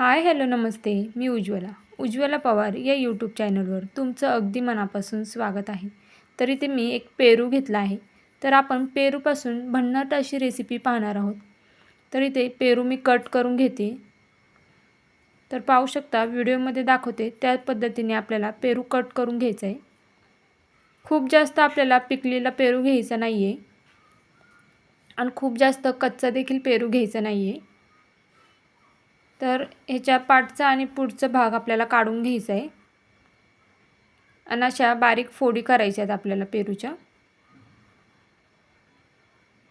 हाय hello नमस्ते. मी उज्ज्वला. उज्ज्वला पवार या यूट्यूब चॅनलवर तुमचं अगदी मनापासून स्वागत आहे. तर इथे मी एक पेरू घेतला आहे. तर आपण पेरूपासून भन्नाट अशी रेसिपी पाहणार आहोत. तर इथे पेरू मी कट करून घेते. तर पाहू शकता व्हिडिओमध्ये दाखवते त्या पद्धतीने आपल्याला पेरू कट करून घ्यायचं आहे खूप जास्त आपल्याला पिकलेला पेरू घ्यायचा नाही आहे आणि खूप जास्त कच्चा देखील पेरू घ्यायचा नाही आहे तर ह्याच्या पाठचा आणि पुढचा भाग आपल्याला काढून घ्यायचा आहे. आणि अशा बारीक फोडी करायच्या आहेत आपल्याला पेरूच्या.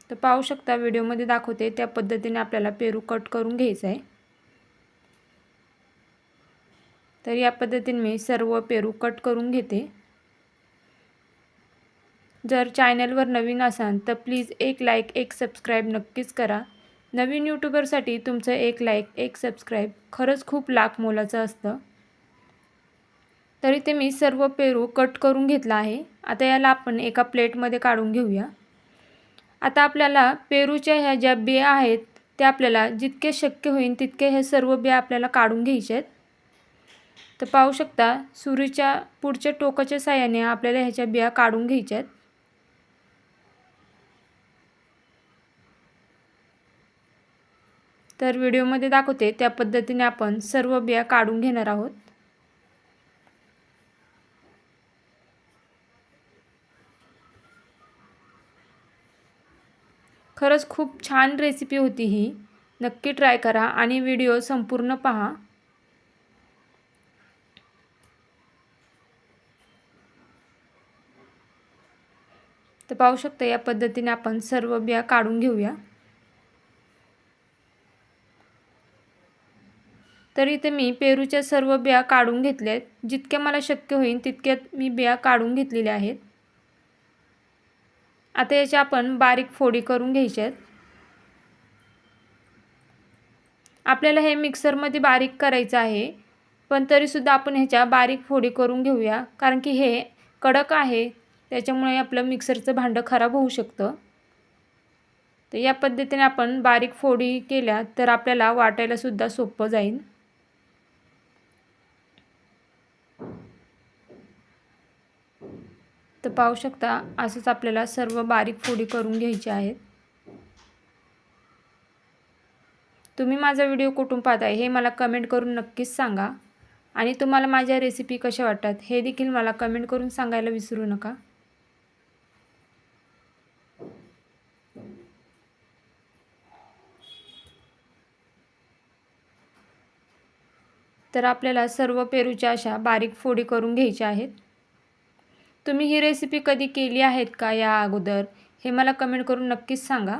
तर पाहू शकता व्हिडिओमध्ये दाखवते त्या पद्धतीने आपल्याला पेरू कट करून घ्यायचा आहे. तर या पद्धतीने मी सर्व पेरू कट करून घेते. जर चॅनलवर नवीन असाल तर प्लीज एक लाईक एक सबस्क्राईब नक्कीच करा. नवीन यूट्यूबरसाठी तुमचं एक लाईक एक सबस्क्राईब खरंच खूप लाख मोलाचं असतं. तरी ते मी सर्व पेरू कट करून घेतला आहे. आता याला आपण एका प्लेटमध्ये काढून घेऊया. आता आपल्याला पेरूच्या ह्या ज्या बिया आहेत त्या आपल्याला जितके शक्य होईल तितके हे सर्व बिया आपल्याला काढून घ्यायचे आहेत. तर पाहू शकता सुरीच्या पुढच्या टोकाच्या साह्याने आपल्याला ह्याच्या बिया काढून घ्यायच्या आहेत. तर व्हिडिओमध्ये दाखवते त्या पद्धतीने आपण सर्व बिया काढून घेणार आहोत. खरंच खूप छान रेसिपी होती ही. नक्की ट्राय करा आणि व्हिडिओ संपूर्ण पहा. तर पाहू शकता या पद्धतीने आपण सर्व बिया काढून घेऊया. तर इथे मी पेरूच्या सर्व बिया काढून घेतल्या आहेत जितक्या मला शक्य होईल तितक्यात मी बिया काढून घेतलेल्या आहेत. आता याच्या आपण बारीक फोडी करून घ्यायच्या आहेत आपल्याला हे मिक्सरमध्ये बारीक करायचं आहे पण तरीसुद्धा आपण ह्याच्या बारीक फोडी करून घेऊया कारण की हे कडक आहे. त्याच्यामुळे आपलं मिक्सरचं भांडं खराब होऊ शकतं. तर या पद्धतीने आपण बारीक फोडी केल्या तर आपल्याला वाटायलासुद्धा सोपं जाईल. तर पाहू शकता असंच आपल्याला सर्व बारीक फोडी करून घ्यायची आहेत. तुम्ही माझा व्हिडिओ कुठून पाहताय हे मला कमेंट करून नक्कीच सांगा. आणि तुम्हाला माझ्या रेसिपी कशा वाटतात हे देखील मला कमेंट करून सांगायला विसरू नका. तर आपल्याला सर्व पेरूच्या अशा बारीक फोडी करून घ्यायच्या आहेत. तुम्ही ही रेसिपी कधी केली आहेत का या अगोदर? हे मला कमेंट करून नक्कीच सांगा.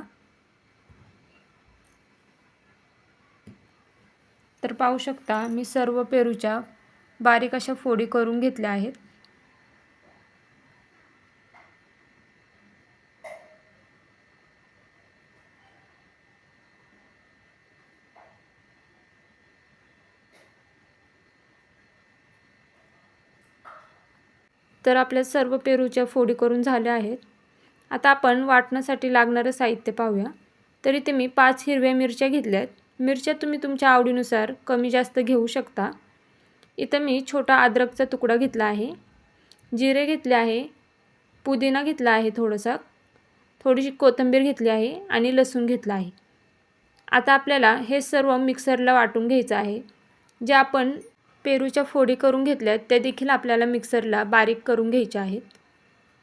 तर पाहू शकता मी सर्व पेरूच्या बारीक अशा फोडी करून घेतल्या आहेत. तर आपल्या सर्व पेरूच्या फोडी करून झाल्या आहेत. आता आपण वाटण्यासाठी लागणारं साहित्य पाहूया. तरी ते मी पाच हिरव्या मिरच्या घेतल्या आहेत मिरच्या तुम्ही तुमच्या आवडीनुसार कमी जास्त घेऊ शकता. इथं मी छोटा अद्रकचा तुकडा घेतला आहे. जिरे घेतले आहे. पुदिना घेतला आहे थोडंसं. थोडीशी कोथिंबीर घेतली आहे आणि लसूण घेतला आहे. आता आपल्याला हे सर्व मिक्सरला वाटून घ्यायचं आहे. जे आपण पेरूच्या फोडी करून घेतल्या आहेत त्या देखील आपल्याला मिक्सरला बारीक करून घ्यायच्या आहेत.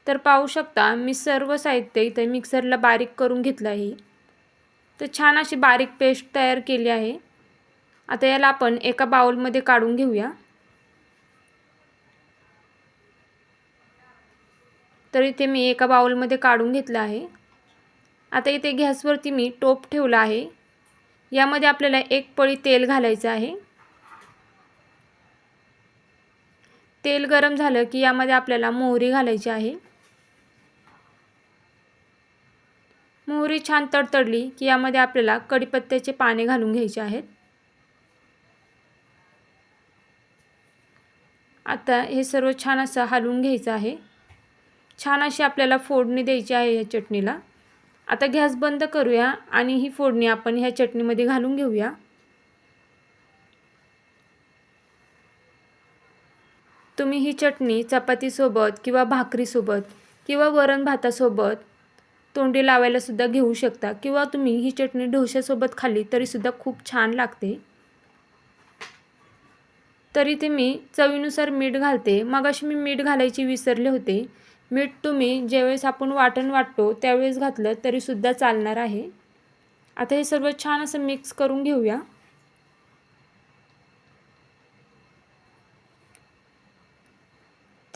तर पाहू शकता मी सर्व साहित्य इथे मिक्सरला बारीक करून घेतलं आहे. तर छान अशी बारीक पेस्ट तयार केली आहे. आता याला आपण एका बाउलमध्ये काढून घेऊया. तर इथे मी एका बाउलमध्ये काढून घेतलं आहे. आता इथे गॅसवरती मी टोप ठेवला आहे. यामध्ये आपल्याला एक पळी तेल घालायचं आहे. तेल गरम झालं की यामध्ये आपल्याला मोहरी घालायची आहे. मोहरी छान तडतडली की यामध्ये आपल्याला कडीपत्त्याचे पाने घालून घ्यायचे आहेत. आता हे सर्व छान असं हलवून घ्यायचं आहे. छान अशी आपल्याला फोडणी द्यायची आहे ह्या चटणीला. आता गॅस बंद करूया आणि ही फोडणी आपण ह्या चटणीमध्ये घालून घेऊया. तुम्ही ही चटणी चपातीसोबत किंवा भाकरीसोबत किंवा वरण भातासोबत तोंडी लावायलासुद्धा घेऊ शकता किंवा तुम्ही ही चटणी ढोशासोबत खाल्ली तरीसुद्धा खूप छान लागते. तरी ते मी चवीनुसार मीठ घालते. मगाशी मी मीठ घालायची विसरले होते. मीठ तुम्ही ज्यावेळेस आपण वाटण वाटतो त्यावेळेस घातलं तरीसुद्धा चालणार आहे. आता हे सर्व छान असं मिक्स करून घेऊया.